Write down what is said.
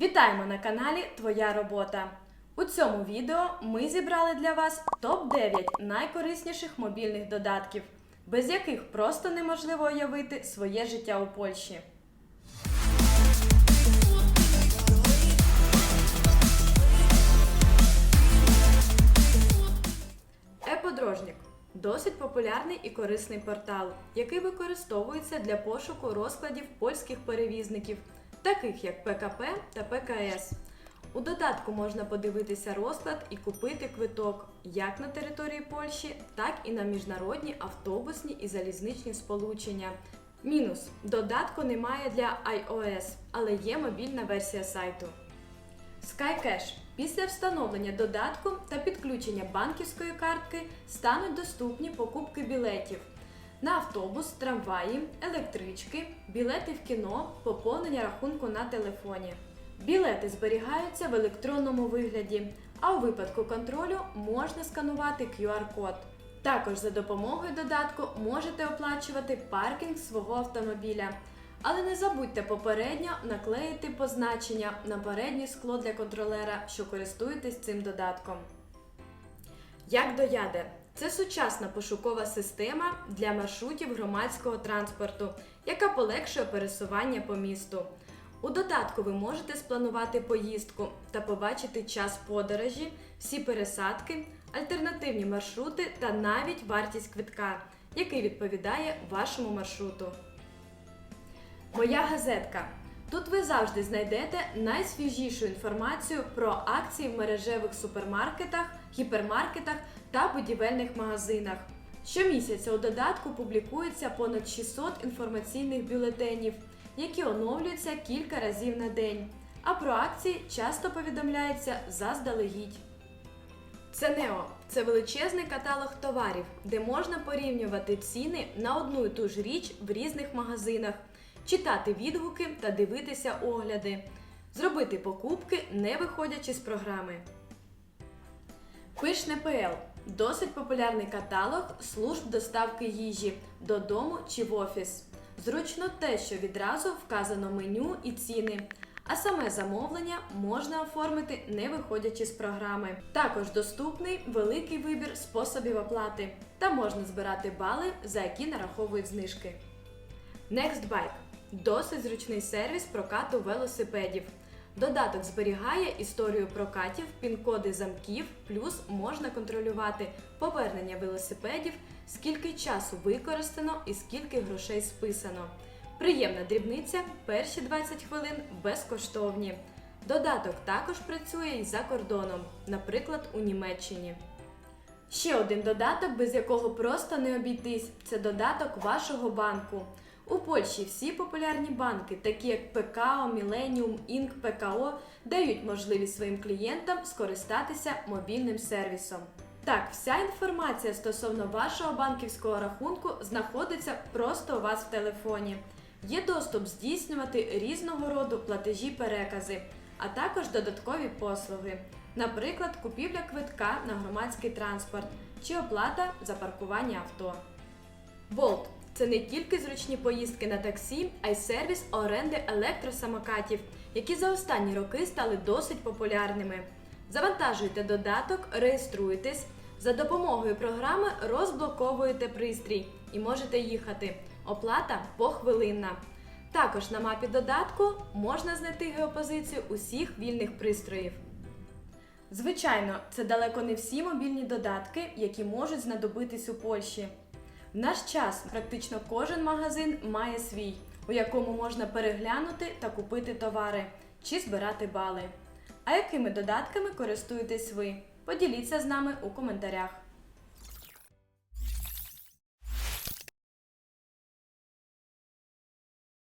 Вітаємо на каналі Твоя робота. У цьому відео ми зібрали для вас топ-9 найкорисніших мобільних додатків, без яких просто неможливо уявити своє життя у Польщі. Еподрожнік досить популярний і корисний портал, який використовується для пошуку розкладів польських перевізників, таких як ПКП та ПКС. У додатку можна подивитися розклад і купити квиток як на території Польщі, так і на міжнародні автобусні і залізничні сполучення. Мінус додатку немає для iOS, але є мобільна версія сайту. SkyCash після встановлення додатку та підключення банківської картки стануть доступні покупки білетів на автобус, трамваї, електрички, білети в кіно, поповнення рахунку на телефоні. Білети зберігаються в електронному вигляді, а у випадку контролю можна сканувати QR-код. Також за допомогою додатку можете оплачувати паркінг свого автомобіля. Але не забудьте попередньо наклеїти позначення на переднє скло для контролера, що користуєтесь цим додатком. Як до Яде це сучасна пошукова система для маршрутів громадського транспорту, яка полегшує пересування по місту. У додатку ви можете спланувати поїздку та побачити час подорожі, всі пересадки, альтернативні маршрути та навіть вартість квитка, який відповідає вашому маршруту. Моя газетка. Тут ви завжди знайдете найсвіжішу інформацію про акції в мережевих супермаркетах, гіпермаркетах та будівельних магазинах. Щомісяця у додатку публікується понад 600 інформаційних бюлетенів, які оновлюються кілька разів на день. А про акції часто повідомляється заздалегідь. Ценео це величезний каталог товарів, де можна порівнювати ціни на одну і ту ж річ в різних магазинах, читати відгуки та дивитися огляди, зробити покупки, не виходячи з програми. Пишне.пл досить популярний каталог служб доставки їжі додому чи в офіс. Зручно те, що відразу вказано меню і ціни. А саме замовлення можна оформити не виходячи з програми. Також доступний великий вибір способів оплати та можна збирати бали, за які нараховують знижки. NextBike досить зручний сервіс прокату велосипедів. Додаток зберігає історію прокатів, пін-коди замків, плюс можна контролювати повернення велосипедів, скільки часу використано і скільки грошей списано. Приємна дрібниця, перші 20 хвилин безкоштовні. Додаток також працює і за кордоном, наприклад, у Німеччині. Ще один додаток, без якого просто не обійтись, це додаток вашого банку. У Польщі всі популярні банки, такі як ПКО, Міленіум, Інк, ПКО, дають можливість своїм клієнтам скористатися мобільним сервісом. Так, вся інформація стосовно вашого банківського рахунку знаходиться просто у вас в телефоні. Є доступ здійснювати різного роду платежі-перекази, а також додаткові послуги, наприклад, купівля квитка на громадський транспорт чи оплата за паркування авто. Bolt – це не тільки зручні поїздки на таксі, а й сервіс оренди електросамокатів, які за останні роки стали досить популярними. Завантажуйте додаток, реєструєтесь, за допомогою програми розблоковуєте пристрій і можете їхати. Оплата похвилинна. Також на мапі додатку можна знайти геопозицію усіх вільних пристроїв. Звичайно, це далеко не всі мобільні додатки, які можуть знадобитись у Польщі. В наш час практично кожен магазин має свій, у якому можна переглянути та купити товари чи збирати бали. А якими додатками користуєтесь ви? Поділіться з нами у коментарях.